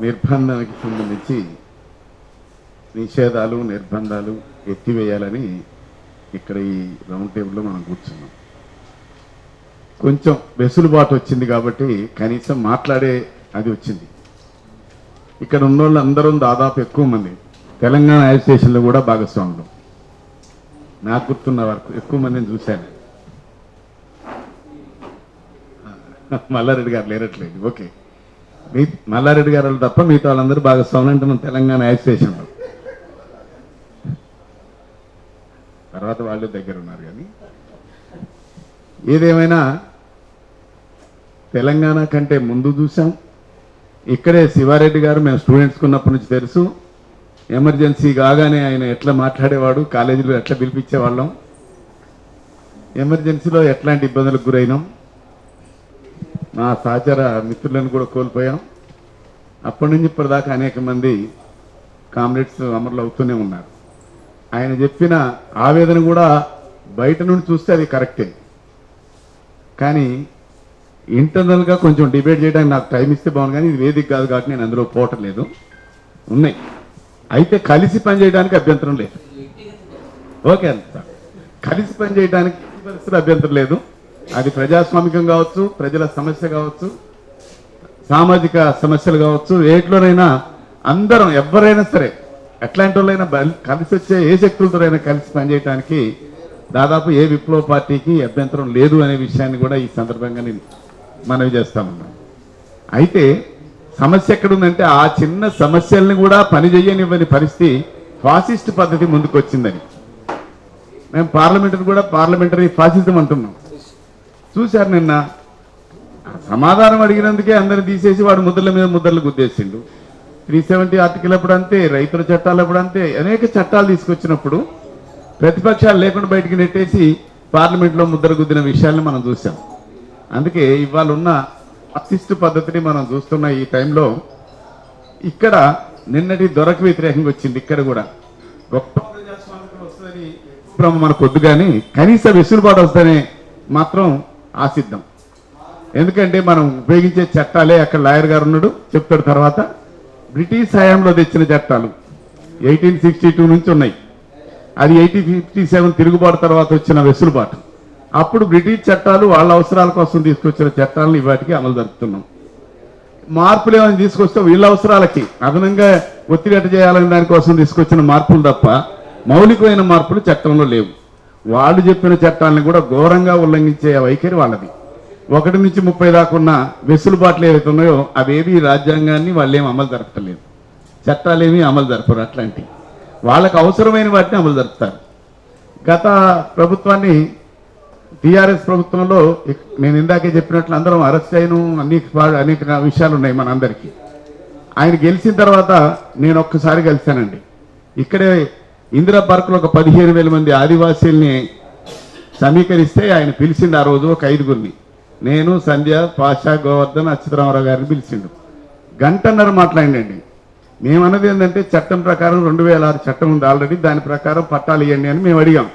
నిర్బంధానికి సంబంధించి నిషేధాలు నిర్బంధాలు ఎత్తివేయాలని ఇక్కడ ఈ రౌండ్ టేబుల్లో మనం కూర్చున్నాం. కొంచెం వెసులుబాటు వచ్చింది కాబట్టి కనీసం మాట్లాడే అది వచ్చింది. ఇక్కడ ఉన్న వాళ్ళు అందరం దాదాపు ఎక్కువ మంది. తెలంగాణ అసోసియేషన్లో కూడా భాగస్వాములు. నాకు గుర్తున్న వరకు ఎక్కువ మందిని చూశాను. మల్లారెడ్డి గారు లేరట్లేదు. ఓకే. మీ మల్లారెడ్డి గారు వాళ్ళు తప్ప మిగతా వాళ్ళందరూ భాగస్వాములు అంటున్నాం తెలంగాణ అసోసియేషన్లో తర్వాత వాళ్ళు దగ్గర ఉన్నారు కానీ. ఏదేమైనా తెలంగాణ కంటే ముందు చూసాం. ఇక్కడే శివారెడ్డి గారు మేము స్టూడెంట్స్ ఉన్నప్పటి నుంచి తెలుసు. ఎమర్జెన్సీ కాగానే ఆయన ఎట్లా మాట్లాడేవాడు కాలేజీలో ఎట్లా పిలిపించేవాళ్ళం. ఎమర్జెన్సీలో ఎట్లాంటి ఇబ్బందులకు గురైనాం. మా సహచర మిత్రులను కూడా కోల్పోయాం. అప్పటి నుంచి ఇప్పటిదాకా అనేక మంది కామ్రేడ్స్ అమరులు అవుతూనే ఉన్నారు. ఆయన చెప్పిన ఆవేదన కూడా బయట నుండి చూస్తే అది కరెక్టే. కానీ ఇంటర్నల్గా కొంచెం డిబేట్ చేయడానికి నాకు టైం ఇస్తే బాగుంది కానీ ఇది వేదిక కాదు కాబట్టి నేను అందులో పోవటం లేదు. ఉన్నాయి. అయితే కలిసి పనిచేయడానికి అభ్యంతరం లేదు. ఓకే అంత. కలిసి పనిచేయడానికి పరిస్థితులు అభ్యంతరం లేదు. అది ప్రజాస్వామికం కావచ్చు ప్రజల సమస్య కావచ్చు సామాజిక సమస్యలు కావచ్చు వేటిలోనైనా అందరం ఎవరైనా సరే ఎట్లాంటి వాళ్ళైనా కలిసి వచ్చే ఏ శక్తులతోనైనా కలిసి పనిచేయడానికి దాదాపు ఏ విప్లవ పార్టీకి అభ్యంతరం లేదు అనే విషయాన్ని కూడా ఈ సందర్భంగా నేను మనవి చేస్తామన్నా అయితే సమస్య ఎక్కడుందంటే ఆ చిన్న సమస్యల్ని కూడా పని చేయనివ్వని పరిస్థితి ఫాసిస్ట్ పద్ధతి ముందుకు వచ్చిందని మేము పార్లమెంటరీ కూడా పార్లమెంటరీ ఫాసిజం అంటున్నాం. చూశారు నిన్న. సమాధానం అడిగినందుకే అందరిని తీసేసి వాడు ముద్రల మీద ముద్రలు గుద్దేసిండు. త్రీ సెవెంటీ ఆర్టికల్ అప్పుడు అంతే రైతుల చట్టాలు అప్పుడు అంతే అనేక చట్టాలు తీసుకొచ్చినప్పుడు ప్రతిపక్షాలు లేకుండా బయటికి నెట్టేసి పార్లమెంట్లో ముద్ర గుద్దిన విషయాల్ని మనం చూసాం అందుకే ఇవాళ ఉన్న అసిస్ట్ పద్ధతిని మనం చూస్తున్న ఈ టైంలో ఇక్కడ నిన్నటి దొరకు వ్యతిరేకంగా వచ్చింది ఇక్కడ కూడా. గొప్ప ప్రజాస్వామ్యం వస్తుందని మనకు వద్దు కానీ కనీస వెసులుబాటు వస్తుందని మాత్రం ఆసిద్దాం ఎందుకంటే మనం ఉపయోగించే చట్టాలే అక్కడ లాయర్ గారు ఉన్నాడు చెప్తాడు తర్వాత. బ్రిటిష్ హయాంలో తెచ్చిన చట్టాలు ఎయిటీన్ సిక్స్టీ టూ నుంచి ఉన్నాయి. అది ఎయిటీన్ ఫిఫ్టీ సెవెన్ తిరుగుబాటు తర్వాత వచ్చిన వెసులుబాటు. అప్పుడు బ్రిటిష్ చట్టాలు వాళ్ళ అవసరాల కోసం తీసుకొచ్చిన చట్టాలను ఇవాటికి అమలు జరుపుతున్నాం. మార్పులు ఏమైనా తీసుకొస్తే వీళ్ళ అవసరాలకి అదనంగా ఒత్తిడి చేయాలనే దానికోసం తీసుకొచ్చిన మార్పులు తప్ప మౌలికమైన మార్పులు చట్టంలో లేవు. వాళ్ళు చెప్పిన చట్టాలను కూడా ఘోరంగా ఉల్లంఘించే వైఖరి వాళ్ళది. ఒకటి నుంచి ముప్పై దాకా ఉన్న వెసులుబాట్లు ఏవైతే ఉన్నాయో అవేవి రాజ్యాంగాన్ని వాళ్ళు ఏమి అమలు జరపలేదు చట్టాలేమీ అమలు జరపరు అట్లాంటివి వాళ్ళకు అవసరమైన వాటిని అమలు జరుపుతారు. గత ప్రభుత్వాన్ని టీఆర్ఎస్ ప్రభుత్వంలో నేను ఇందాకే చెప్పినట్లు అందరం అరెస్ట్ అయిన అనేక అనేక విషయాలు ఉన్నాయి మనందరికీ ఆయన గెలిచిన తర్వాత నేను ఒక్కసారి కలిశానండి ఇక్కడే ఇందిరా పార్కులో ఒక పదిహేను వేల మంది ఆదివాసీల్ని సమీకరిస్తే ఆయన పిలిచిండు ఆ రోజు ఒక ఐదుగురిని. నేను సంధ్య పాషా గోవర్ధన్ అచ్యుతరామరావు గారిని పిలిచిండు. గంటన్నర మాట్లాడండి మేమన్నది ఏంటంటే చట్టం ప్రకారం రెండు వేల ఆరు చట్టం ఉంది ఆల్రెడీ దాని ప్రకారం పట్టాలు ఇవ్వండి అని మేము అడిగాం.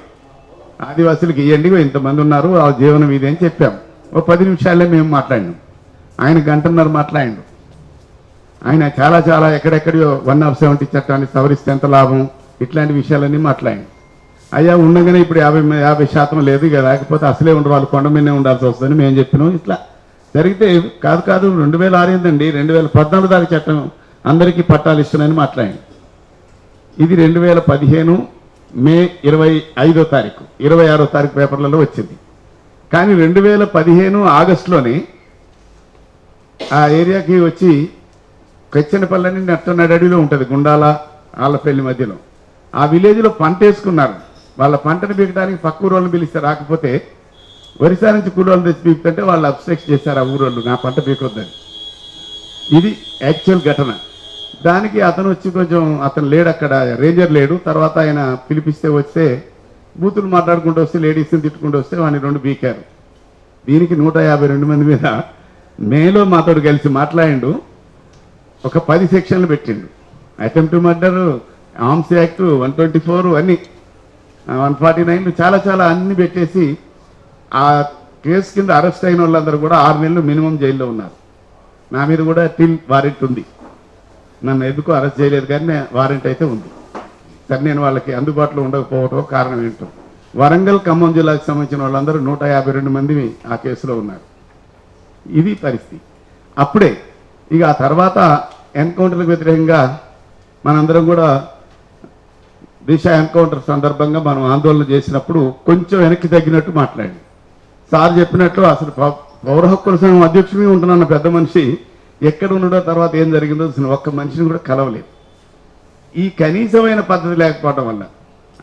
ఆదివాసులకు ఇవ్వండి ఇంతమంది ఉన్నారు ఆ జీవనం ఇది అని చెప్పాం. ఓ పది నిమిషాలే మేము మాట్లాడినాం. ఆయన గంటన్నర మాట్లాడిండు. ఆయన చాలా చాలా ఎక్కడెక్కడో వన్ ఆఫ్ సెవెంటీ చట్టాన్ని సవరిస్తే ఎంత లాభం? ఇట్లాంటి విషయాలన్నీ మాట్లాడి అయ్యా ఉండగానే ఇప్పుడు యాభై యాభై శాతం లేదు ఇక లేకపోతే అసలే ఉండరు వాళ్ళు కొండ మీదనే ఉండాల్సి వస్తుందని మేము చెప్పినాం. ఇట్లా జరిగితే కాదు కాదు రెండు వేల ఆరు ఏందండి రెండు వేల పద్నాలుగు దాకా చట్టం అందరికీ పట్టాలు ఇస్తున్నాయని మాట్లాడి ఇది రెండు వేల పదిహేను మే ఇరవై ఐదో తారీఖు ఇరవై ఆరో తారీఖు పేపర్లలో వచ్చింది. కానీ రెండు వేల పదిహేను ఆగస్టులోనే ఆ ఏరియాకి వచ్చి కచ్చనపల్లని అని ఉంటుంది గుండాల ఆళ్ళపల్లి మధ్యలో. ఆ విలేజ్లో పంట వేసుకున్నారు. వాళ్ళ పంటను పీకడానికి పక్క ఊరోళ్ళని పిలిస్తే రాకపోతే ఒరిసా నుంచి కూలోళ్ళు తెచ్చి పీకుతుంటే వాళ్ళు అబ్స్ట్రక్ట్ చేశారు ఆ ఊరోళ్ళు. నా పంట పీకొద్దని. ఇది యాక్చువల్ ఘటన. దానికి అతను వచ్చి కొంచెం అతను లేడు అక్కడ రేంజర్ లేడు. తర్వాత ఆయన పిలిపిస్తే వస్తే బూతులు మాట్లాడుకుంటూ వస్తే లేడీస్ని తిట్టుకుంటూ వస్తే వాడిని రెండు బీకారు దీనికి నూట యాభై రెండు మంది మీద మేలో మాతో కలిసి మాట్లాడిండు. ఒక పది సెక్షన్లు పెట్టిండు. Attempt murder arms act one twenty four అన్ని వన్ ఫార్టీ నైన్ చాలా చాలా అన్ని పెట్టేసి ఆ కేసు కింద అరెస్ట్ అయిన వాళ్ళందరూ కూడా ఆరు నెలలు మినిమం జైల్లో ఉన్నారు. నా మీద కూడా టిల్ వారెంట్ ఉంది. నన్ను ఎందుకు అరెస్ట్ చేయలేదు కానీ వారెంట్ అయితే ఉంది. కానీ నేను వాళ్ళకి అందుబాటులో ఉండకపోవటం కారణం ఏంటో. వరంగల్ ఖమ్మం జిల్లాకు సంబంధించిన వాళ్ళందరూ నూట యాభై రెండు మంది ఆ కేసులో ఉన్నారు. ఇది పరిస్థితి. అప్పుడే ఇక ఆ తర్వాత ఎన్కౌంటర్లకు వ్యతిరేకంగా మనందరం కూడా దిశ ఎన్కౌంటర్ సందర్భంగా మనం ఆందోళన చేసినప్పుడు కొంచెం వెనక్కి తగ్గినట్టు మాట్లాడి సార్ చెప్పినట్లు అసలు పౌ- పౌర హక్కుల సంఘం అధ్యక్షుడిగా ఉంటున్న పెద్ద మనిషి ఎక్కడ ఉండడో తర్వాత ఏం జరిగిందో అసలు ఒక్క మనిషిని కూడా కలవలేదు. ఈ కనీసమైన పద్ధతి లేకపోవడం వల్ల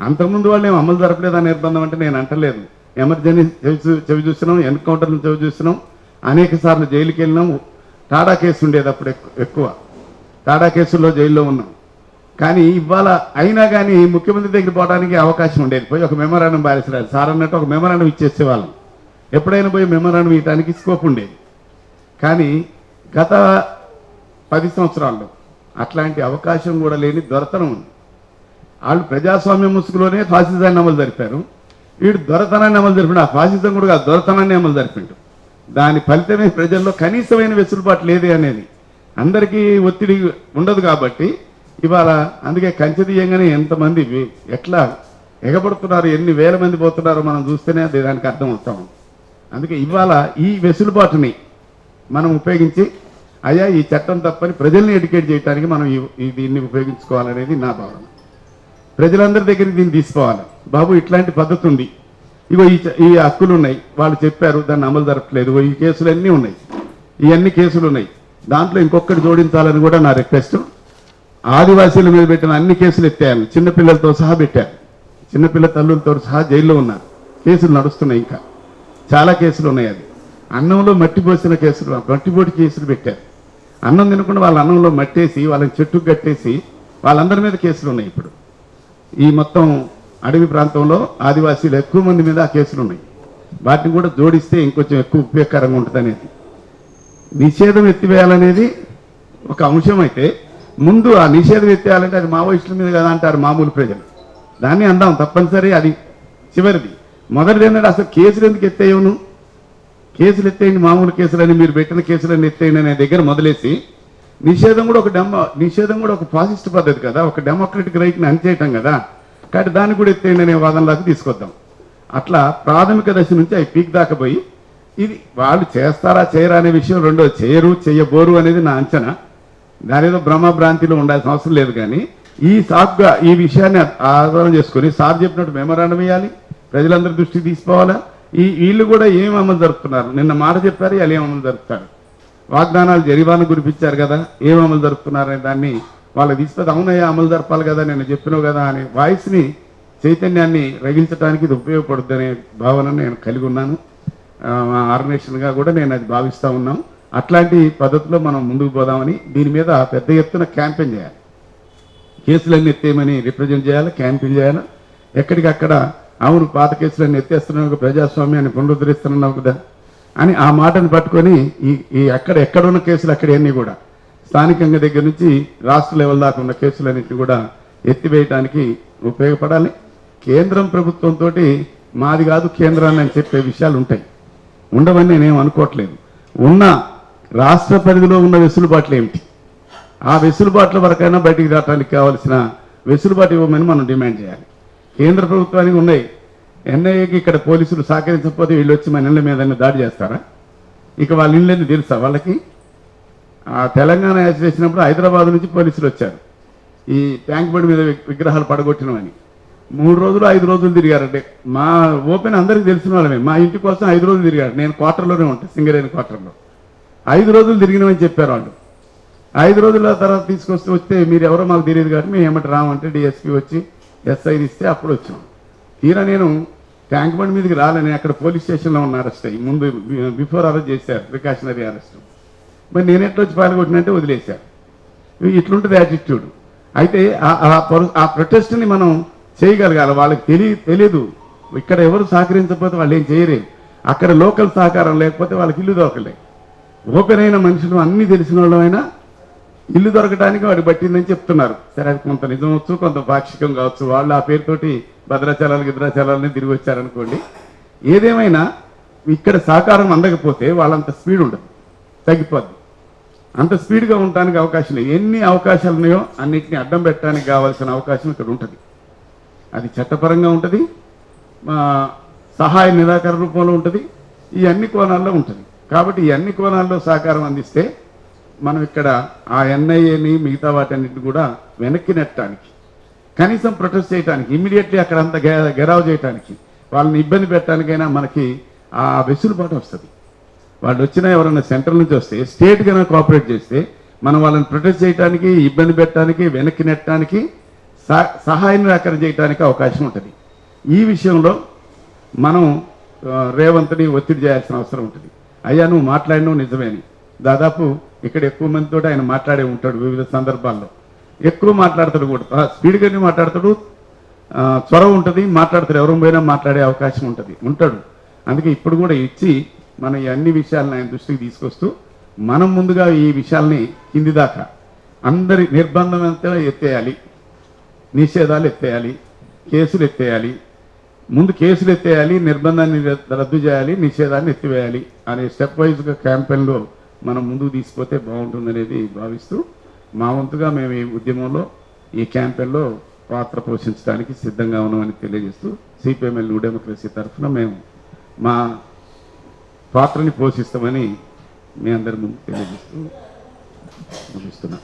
అంతకుముందు వాళ్ళు ఏం అమలు జరపలేదని నిర్బంధం అంటే నేను అంటలేదు. ఎమర్జెన్సీ చెవి చూస్తున్నాం ఎన్కౌంటర్లు చెవి చూస్తున్నాం అనేక సార్లు జైలుకి వెళ్ళినాం టాడా కేసు ఉండేది అప్పుడు ఎక్కువ. టాడా కేసుల్లో జైల్లో ఉన్నాం. కానీ ఇవాళ అయినా కానీ ముఖ్యమంత్రి దగ్గర పోవడానికి అవకాశం ఉండేది. పోయి ఒక మెమరాండం బారిసరాలు సార్ అన్నట్టు ఒక మెమరాండం ఇచ్చేసేవాళ్ళం. ఎప్పుడైనా పోయి మెమరాండం ఇవ్వడానికి స్కోప్ ఉండేది. కానీ గత పది సంవత్సరాల్లో అట్లాంటి అవకాశం కూడా లేని దొరతనం ఉంది. వాళ్ళు ప్రజాస్వామ్య ముసుగులోనే ఫాసిజాన్ని అమలు జరిపారు. వీడు దొరతనాన్ని అమలు జరిపిండు. ఆ ఫాసిజం కూడా కాదు దొరతనాన్ని అమలు జరిపిండు. దాని ఫలితమే ప్రజల్లో కనీసమైన వెసులుబాటు లేదే అనేది అందరికీ ఒత్తిడి ఉండదు కాబట్టి ఇవాళ అందుకే కంచె తీయంగానే ఎంతమంది ఎట్లా ఎగబడుతున్నారు ఎన్ని వేల మంది పోతున్నారో మనం చూస్తేనే అది దానికి అర్థం అవుతాం. అందుకే ఇవాళ ఈ వెసులుబాటుని మనం ఉపయోగించి అయ్యా ఈ చట్టం తప్పని ప్రజల్ని ఎడ్యుకేట్ చేయడానికి మనం ఈ- దీన్ని ఉపయోగించుకోవాలనేది నా భావన. ప్రజలందరి దగ్గరికి దీన్ని తీసుకోవాలి. బాబు ఇట్లాంటి పద్ధతి ఉంది. ఇగో ఈ ఈ హక్కులు ఉన్నాయి వాళ్ళు చెప్పారు దాన్ని అమలు జరపట్లేదు. ఈ కేసులు అన్నీ ఉన్నాయి. ఇవన్నీ కేసులు ఉన్నాయి దాంట్లో ఇంకొకటి జోడించాలని కూడా నా రిక్వెస్ట్. ఆదివాసీల మీద పెట్టిన అన్ని కేసులు ఎత్తాను చిన్నపిల్లలతో సహా పెట్టారు. చిన్నపిల్ల తల్లులతో సహా జైల్లో ఉన్నారు. కేసులు నడుస్తున్నాయి ఇంకా. చాలా కేసులు ఉన్నాయి అది. అన్నంలో మట్టి పోసిన కేసులు మట్టిపోటి కేసులు పెట్టారు. అన్నం తినకుండా వాళ్ళ అన్నంలో మట్టేసి వాళ్ళని చెట్టుకు కట్టేసి వాళ్ళందరి మీద కేసులు ఉన్నాయి ఇప్పుడు. ఈ మొత్తం అడవి ప్రాంతంలో ఆదివాసీలు ఎక్కువ మంది మీద ఆ కేసులు ఉన్నాయి. వాటిని కూడా జోడిస్తే ఇంకొంచెం ఎక్కువ ఉపయోగకరంగా ఉంటుంది అనేది నిషేధం ఎత్తివేయాలనేది ఒక అంశం అయితే ముందు ఆ నిషేధం ఎత్తేయాలంటే అది మావోయిస్టుల మీద కదా అంటారు మామూలు ప్రజలు. దాన్ని అందాం తప్పనిసరి అది చివరిది. మొదటిది ఏంటంటే అసలు కేసులు ఎందుకు ఎత్తేయవును కేసులు ఎత్తేయండి మామూలు కేసులని మీరు పెట్టిన కేసులని ఎత్తేయండి అనే దగ్గర మొదలేసి నిషేధం కూడా ఒక డెమో నిషేధం కూడా ఒక ఫాసిస్ట్ పద్ధతి కదా ఒక డెమోక్రటిక్ రైట్ని అణచేయటం కదా కాబట్టి దాన్ని కూడా ఎత్తేయండి అనే వాదనలోకి తీసుకొద్దాం. అట్లా ప్రాథమిక దశ నుంచి అవి పీక్ దాకా పోయి ఇది వాళ్ళు చేస్తారా చేయరా అనే విషయం రెండో చేయరు చేయబోరు అనేది నా అంచనా. దాని ఏదో భ్రాంతిలో ఉండాల్సిన అవసరం లేదు కానీ ఈ సాఫ్గా ఈ విషయాన్ని ఆధారం చేసుకొని సార్ చెప్పినట్టు మెమరాండం వేయాలి ప్రజలందరి దృష్టికి తీసుకోవాలా? ఈ వీళ్ళు కూడా ఏమి అమలు జరుపుతున్నారు? నిన్న మాట చెప్పారు వాళ్ళు ఏం అమలు జరుపుతారు? వాగ్దానాలు జరిమానా గురిపించారు కదా ఏం అమలు జరుపుతున్నారనే దాన్ని వాళ్ళకి తీసుకొని అవునయ్యా అమలు జరపాలి కదా నేను చెప్పినావు కదా అనే వాయిస్ని చైతన్యాన్ని రగిల్చడానికి ఇది ఉపయోగపడుతుంది భావన నేను కలిగి ఉన్నాను. ఆర్గనైజేషన్గా కూడా నేను అది భావిస్తూ ఉన్నాం. అట్లాంటి పద్ధతిలో మనం ముందుకు పోదామని దీని మీద పెద్ద ఎత్తున క్యాంపెయిన్ చేయాలి. కేసులన్నీ ఎత్తేయమని రిప్రజెంట్ చేయాలి క్యాంపెయిన్ చేయాలి? ఎక్కడికక్కడ అవును పాత కేసులన్నీ ఎత్తేస్తున్నావు ప్రజాస్వామ్యాన్ని పునరుద్ధరిస్తున్నావు కదా అని ఆ మాటను పట్టుకొని ఈ ఈ ఎక్కడ ఎక్కడున్న కేసులు అక్కడన్నీ కూడా స్థానికంగా దగ్గర నుంచి రాష్ట్ర లెవెల్ దాకా ఉన్న కేసులన్నింటినీ కూడా ఎత్తివేయడానికి ఉపయోగపడాలి. కేంద్రం ప్రభుత్వంతో మాది కాదు కేంద్రాన్ని అని చెప్పే విషయాలు ఉంటాయి. ఉండవని నేనేం అనుకోవట్లేదు. ఉన్న రాష్ట్ర పరిధిలో ఉన్న వెసులుబాట్లు ఏమిటి? ఆ వెసులుబాట్ల వరకైనా బయటికి రావడానికి కావాల్సిన వెసులుబాటు ఇవ్వమని మనం డిమాండ్ చేయాలి. కేంద్ర ప్రభుత్వానికి ఉన్నాయి. ఎన్ఐఏకి ఇక్కడ పోలీసులు సహకరించకపోతే వీళ్ళు వచ్చి మన ఇళ్ళ మీద దాడి చేస్తారా? ఇక వాళ్ళ ఇళ్ళని తెలుసా వాళ్ళకి? ఆ తెలంగాణ యాత్ర చేసినప్పుడు హైదరాబాద్ నుంచి పోలీసులు వచ్చారు. ఈ ట్యాంక్ బండ్ మీద వి- విగ్రహాలు పడగొట్టినవని. మూడు రోజులు ఐదు రోజులు తిరిగారంటే మా ఓపెన్ అందరికీ తెలిసిన వాళ్ళమే. మా ఇంటి కోసం ఐదు రోజులు తిరిగారు. నేను క్వార్టర్లోనే ఉంటాను సింగరేణి క్వార్టర్లో. ఐదు రోజులు తిరిగినవని చెప్పారు వాళ్ళు. ఐదు రోజుల తర్వాత తీసుకొస్తే వస్తే మీరు ఎవరో మాకు తెలియదు కాబట్టి మేము ఏమంటే రామంటే డిఎస్పీ వచ్చి ఎస్ఐ ఇస్తే అప్పుడు వచ్చాం. తీరా నేను ట్యాంక్ బండ్ మీదకి రాలని అక్కడ పోలీస్ స్టేషన్లో ఉన్న అరెస్ట్ అయ్యి ముందు బిఫోర్ అరెస్ట్ చేశారు ప్రికాషనరీ అరెస్ట్. మరి నేను ఎట్లా వచ్చి పాల్గొట్టినంటే వదిలేశారు. ఇట్లుంటుంది యాటిట్యూడ్ అయితే ఆ- ప్రొటెస్ట్ని మనం చేయగలగాలి. వాళ్ళకి తెలియ తెలియదు ఇక్కడ ఎవరు సహకరించకపోతే వాళ్ళు ఏం చేయలేరు. అక్కడ లోకల్ సహకారం లేకపోతే వాళ్ళకి ఇల్లు దొరకలేదు. ఓపెన్ అయిన మనుషులు అన్ని తెలిసిన వాళ్ళమైనా ఇల్లు దొరకడానికి వాడు పట్టిందని చెప్తున్నారు. సరే అది కొంత నిజం వచ్చు కొంత పాక్షికం కావచ్చు. వాళ్ళు ఆ పేరుతోటి భద్రాచలాలు గిద్రాచలాలని తిరిగి వచ్చారనుకోండి. ఏదేమైనా ఇక్కడ సహకారం అందకపోతే వాళ్ళంత స్పీడ్ ఉండదు. తగ్గిపోద్ది. అంత స్పీడ్గా ఉండడానికి అవకాశం లేదు. ఎన్ని అవకాశాలు ఉన్నాయో అన్నింటినీ అడ్డం పెట్టడానికి కావాల్సిన అవకాశం ఇక్కడ ఉంటుంది. అది చట్టపరంగా ఉంటుంది. మా సహాయ నిరాకరణ రూపంలో ఉంటుంది. ఈ అన్ని కోణాల్లో ఉంటుంది. కాబట్టి అన్ని కోణాల్లో సహకారం అందిస్తే మనం ఇక్కడ ఆ ఎన్ఐఏని మిగతా వాటన్నిటిని కూడా వెనక్కి నెట్టడానికి కనీసం ప్రొటెస్ట్ చేయడానికి ఇమ్మీడియట్లీ అక్కడ అంత గె- గెరావ్ చేయడానికి వాళ్ళని ఇబ్బంది పెట్టడానికైనా మనకి ఆ వెసులుబాటు వస్తుంది. వాళ్ళు వచ్చినా ఎవరైనా సెంట్రల్ నుంచి వస్తే స్టేట్ కన్నా కోఆపరేట్ చేస్తే మనం వాళ్ళని ప్రొటెస్ట్ చేయడానికి ఇబ్బంది పెట్టడానికి వెనక్కి నెట్టడానికి సహ- సహాయ నిరాకరణ చేయడానికి అవకాశం ఉంటుంది. ఈ విషయంలో మనం రేవంత్ని ఒత్తిడి చేయాల్సిన అవసరం ఉంటుంది. అయ్యా నువ్వు మాట్లాడినవు నిజమేని. దాదాపు ఇక్కడ ఎక్కువ మందితో ఆయన మాట్లాడే ఉంటాడు వివిధ సందర్భాల్లో. ఎక్కువ మాట్లాడతాడు కూడా. స్పీడ్గానే మాట్లాడతాడు? చొరవ ఉంటుంది మాట్లాడతాడు. ఎవరు పోయినా మాట్లాడే అవకాశం ఉంటుంది. ఉంటాడు. అందుకే ఇప్పుడు కూడా ఇచ్చి మనం ఈ అన్ని విషయాలను ఆయన దృష్టికి తీసుకొస్తూ మనం ముందుగా ఈ విషయాల్ని కింది దాకా అందరి నిర్బంధం అంతా ఎత్తేయాలి. నిషేధాలు ఎత్తేయాలి. కేసులు ఎత్తేయాలి. ముందు కేసులు ఎత్తేయాలి నిర్బంధాన్ని రద్దు చేయాలి నిషేధాన్ని ఎత్తివేయాలి అనే స్టెప్ వైజ్గా క్యాంపెయిన్లో మనం ముందుకు తీసుకుపోతే బాగుంటుందనేది భావిస్తూ మా వంతుగా మేము ఈ ఉద్యమంలో ఈ క్యాంపెయిన్లో పాత్ర పోషించడానికి సిద్ధంగా ఉన్నామని తెలియజేస్తూ సిపిఎంఎల్ న్యూ డెమోక్రసీ తరఫున మేము మా పాత్రని పోషిస్తామని మీ అందరి ముందు తెలియజేస్తూ ముగిస్తున్నాం.